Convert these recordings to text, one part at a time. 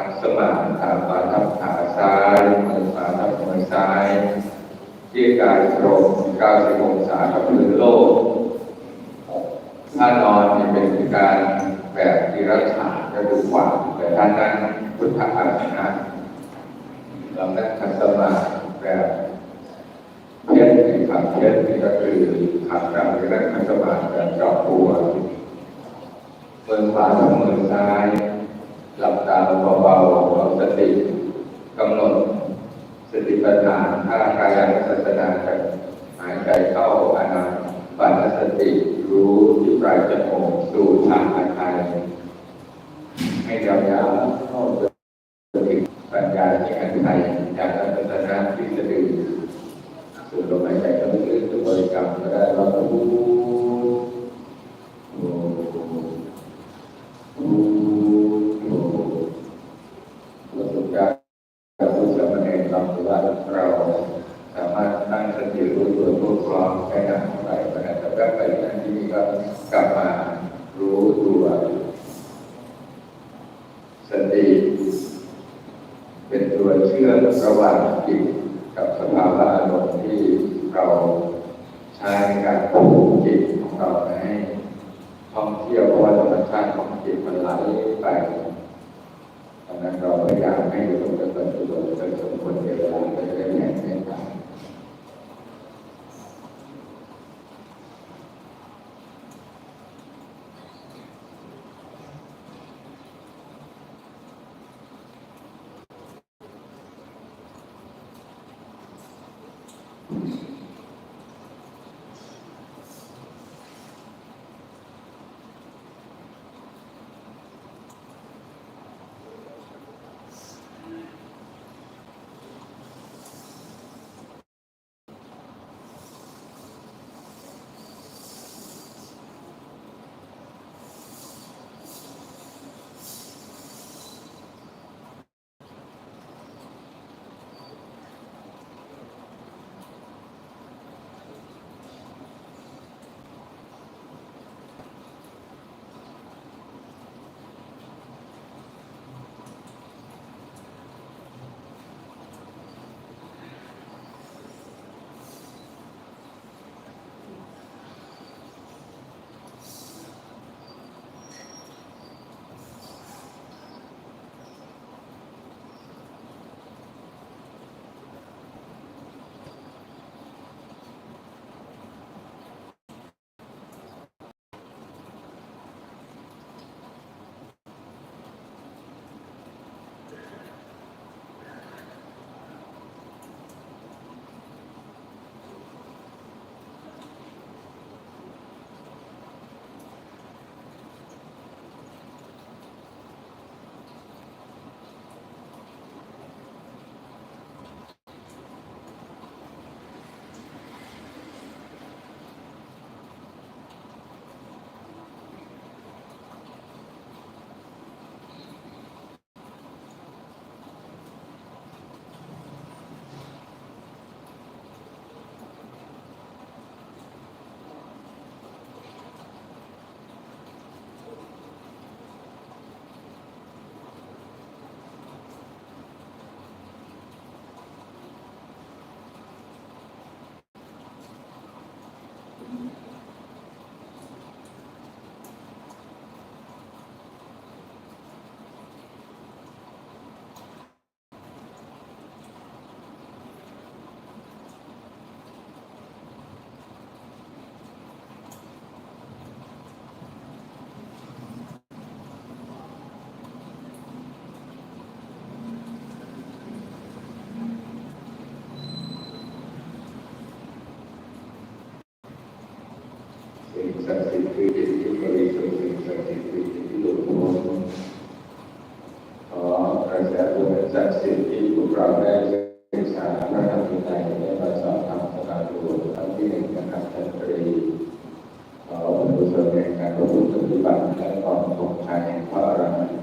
หันสมาธิขาขวาทับขาซ้ายมือขวาทับมือซ้ายยืดกายตรง90องศากับพื้นโลกถ้านอนเนี่ยเป็นการแบบที่รักษาจะดูกว่าแต่ถ้านั่งพุทธอาสนะเรานั่งคัสมาธิแบบเพชรในขับเพชรนี่ก็คือขับเราในนั่งคัสมาธิแบบจอบตัวมือขวาทับมือซ้าย หลับตาเบาๆเอาสติกำหนดสติปัฏฐานท่ากายานศาสนาจากหายใจเข้าอานาปานสติรู้ที่ปลายจมูกสู่ทางหาย ร้อมแค่นั้นไปขณะแต่แป๊บไปนั่นที่นี่ก็กลับมารู้ตัวสติเป็นตัวเชื่อมระหว่างจิตกับสภาวะอารมณ์ที่เราใช้ในการปลูกจิตของเราให้ท่องเที่ยวเพราะว่าธรรมชาติของจิตมันไหลไปดังนั้นเราพยายามให้อยู่กับปัจจุบันเป็นสมควรเวลาไปเรื่อย งศักดิ์สิทธิ์คือจิตที่บริสุทธิ์สิ่งศักดิ์สิทธิ์คือจิตที่หลุดพ้นขอกระแสบุญศักดิ์สิทธิ์ที่พวกเราได้ศึกษาพระธรรมวินัยและมาสอบธรรมสนาดูครั้งที่หนึ่งนะครับท่านตรีขอบุญกุศลในการประพฤติปฏิบัติและความสงชัยแห่งพระอรหันต์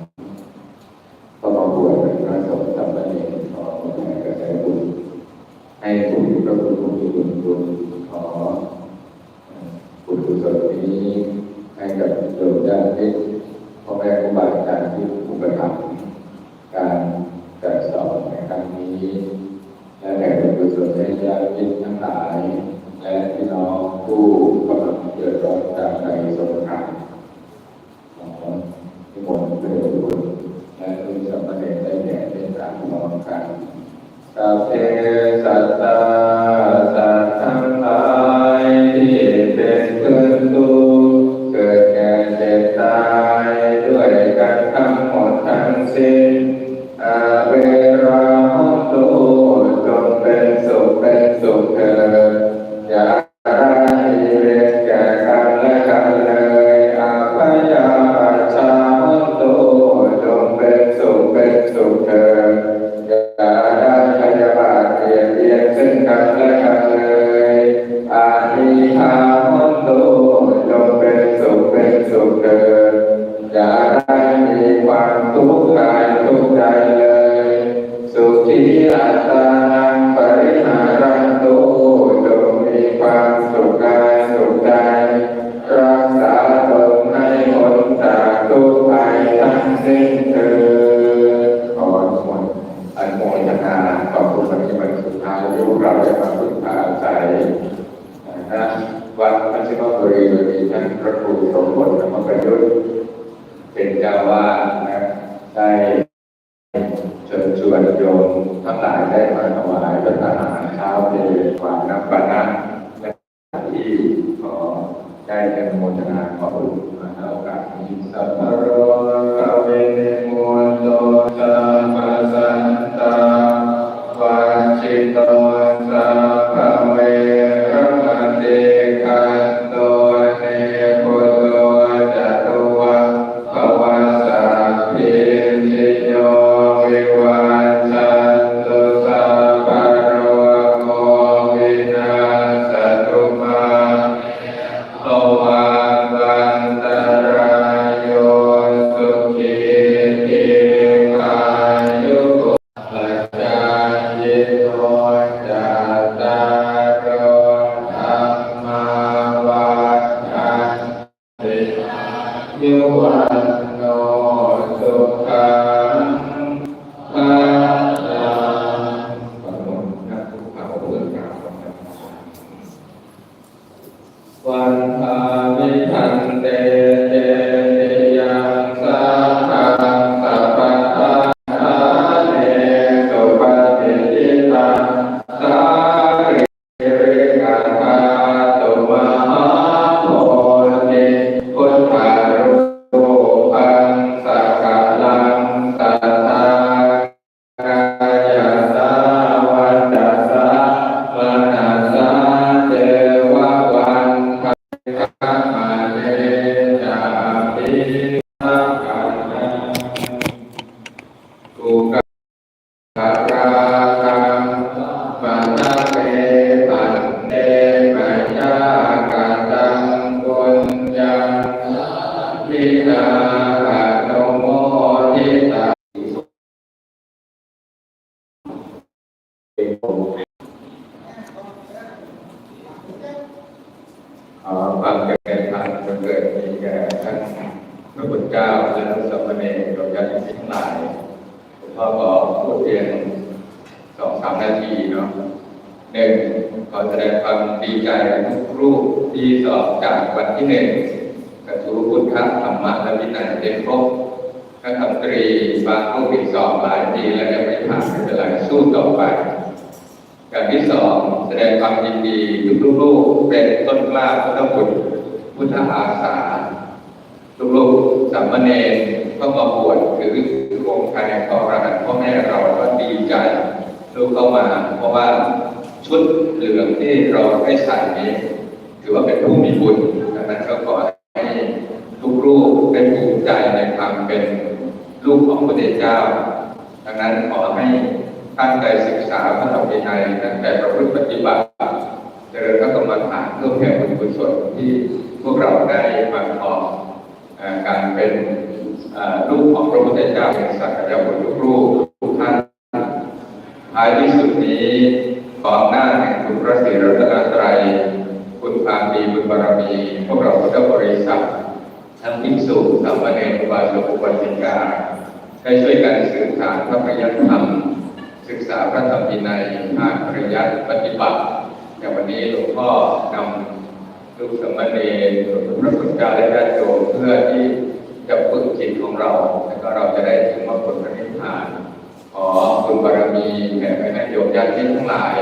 ก็มาบวชเป็นพระสงฆ์สามเณรขอแผ่กระแสบุญให้ผู้มีพระคุณผู้มีบุญบุญขอ บุญกุศลนี้ให้กับโยมญาติมิตรพ่อแม่ครูบาอาจารย์ที่อุปถัมภ์การ ส่วนในญาติมิตรทั้งหลาย มี ขอความเจริญพันธุ์จงเกิดมีแก่ท่านพระพุทธเจ้าและพระสมณเณรโดยญาติทั้งหลายผมพ่อขอพูดเพียงสองสามนาทีเนาะหนึ่งขอแสดงความดีใจทุกรูปที่สอบจากวันที่หนึ่งกระทู้พุทธธรรมะและวินัยเต็มครบนักธรรมตรีบางรูปอีกสอบหลายปีแล้วยังไม่ผ่านไม่เป็นไรสู้ต่อไป อย่างที่สองแสดงความยินดีทุกลูกๆเป็นต้นกล้าพุทธบุตรพุทธอาสาลูกๆสามเณรก็มาบวชถือองค์ภายในกอรหันพ่อแม่เราก็ดีใจลูกเข้ามา เพราะว่าชุดเหลืองที่เราได้ใส่นี้ถือว่าเป็นผู้มีบุญดังนั้นก็ขอให้ทุกลูกได้ภูมิใจในความเป็นลูกของพระพุทธเจ้า ดังนั้นขอให้ ตั้งใจศึกษาพระธรรมวินัยตั้งแต่ประพฤติปฏิบัติ เจริญพระกรรมฐานเพื่อแผ่บุญกุศลที่พวกเราได้มาขอเอ่อการเป็นลูกของพระพุทธเจ้าเป็นสักยบุตรทุกรูปทุกท่านท้ายที่สุดนี้ขออำนาแห่งคุณพระศรีรัตนตรัย คุณความดีบุญบารมี พวกเราพุทธบริษัททั้งภิกษุสามเณรอุบาสกอุบาสิกาได้ช่วยกันสื่อสารพระพยธรรม ศึกษาพระธรรมวินัยภาคปริยัติปฏิบัติอย่างวันนี้หลวงพ่อนำลูกสามเณรพระคุณเจ้าและญาติโยมเพื่อที่จะฝึกจิตของเรา แล้วก็เราจะได้ถึงมรรคผลนิพพานขอคุณบารมีแผ่ไปให้โยมญาติทั้งหลาย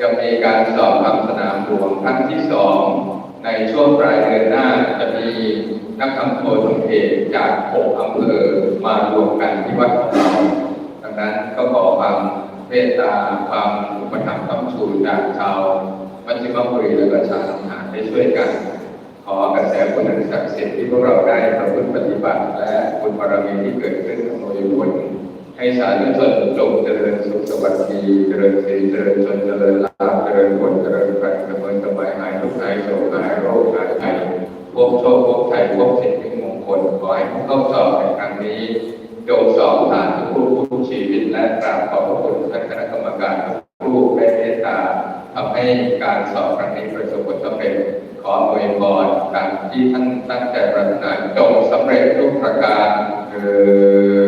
ยังมีการสอบคำสนามหลวงครั้งที่สองในช่วงปลายเดือนหน้าจะมีนักธรรมโททุเอกจากหกอำเภอมารวมกันที่วัดของเรา นั้นก็ขอความเมตตาความอุปถัมภ์คำชูจากชาวมัชฌิมบุรีและก็ชาวทหารได้ช่วยกัน ขอกระแสคุณอันศักดิ์สิทธิ์ที่พวกเราได้ประพฤติปฏิบัติและคุณบารมีที่เกิดขึ้นอำนวยผลให้สาธุชนจงเจริญสุขสวัสดีเจริญสีเจริญชนเจริญลาภเจริญผลเจริญไปเจริญสบายหายทุกข์หายโศกหายโรคหายภัยพบโชคพบชัยพบสิ่งที่มงคลขอให้ผู้เข้าสอบในครั้งนี้จงสอบผ่านทุกผู้ทุก ชีวิตและกราบขอบพระคุณท่านคณะกรรมการผู้ได้เมตตาทำให้การสอบครั้งนี้ประสบผลสำเร็จขออวยพรการที่ท่านตั้งใจปรารถนาจงสำเร็จทุกประการเออ